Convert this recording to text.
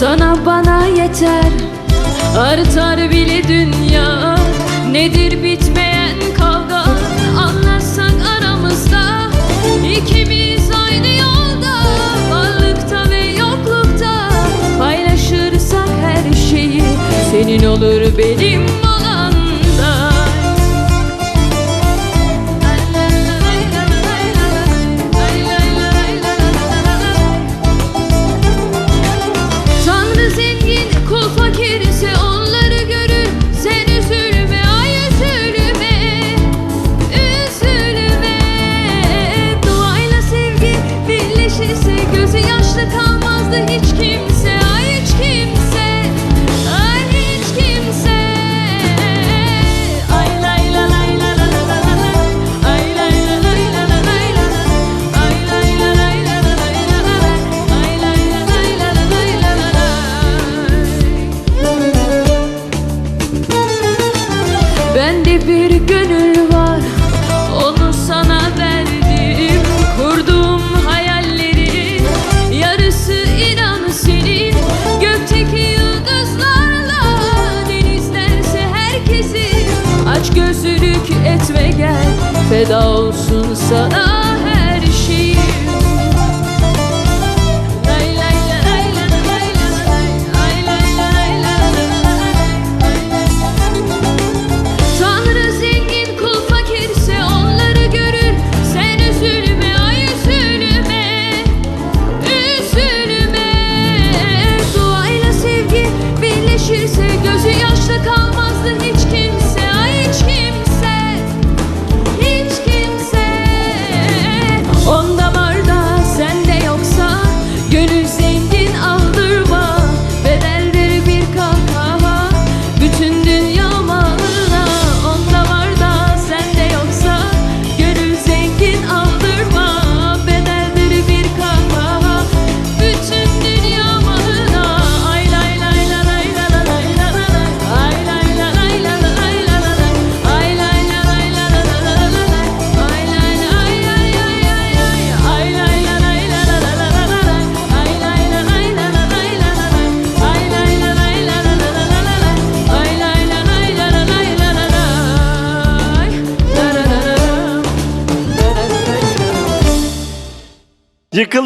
Sana bana yeter. Artar bile dünya. Nedir bitmeyen kavga? Anlarsak aramızda. İkimiz aynı yolda. Varlıkta ve yoklukta Paylaşırsak her şeyi. Senin olur benim Bende bir gönül var Onu sana verdim. Kurduğum hayallerin Yarısı inan senin. Gökteki yıldızlarla Denizler herkesi Aç gözlülük etme gel Feda olsun sana. Yıkıl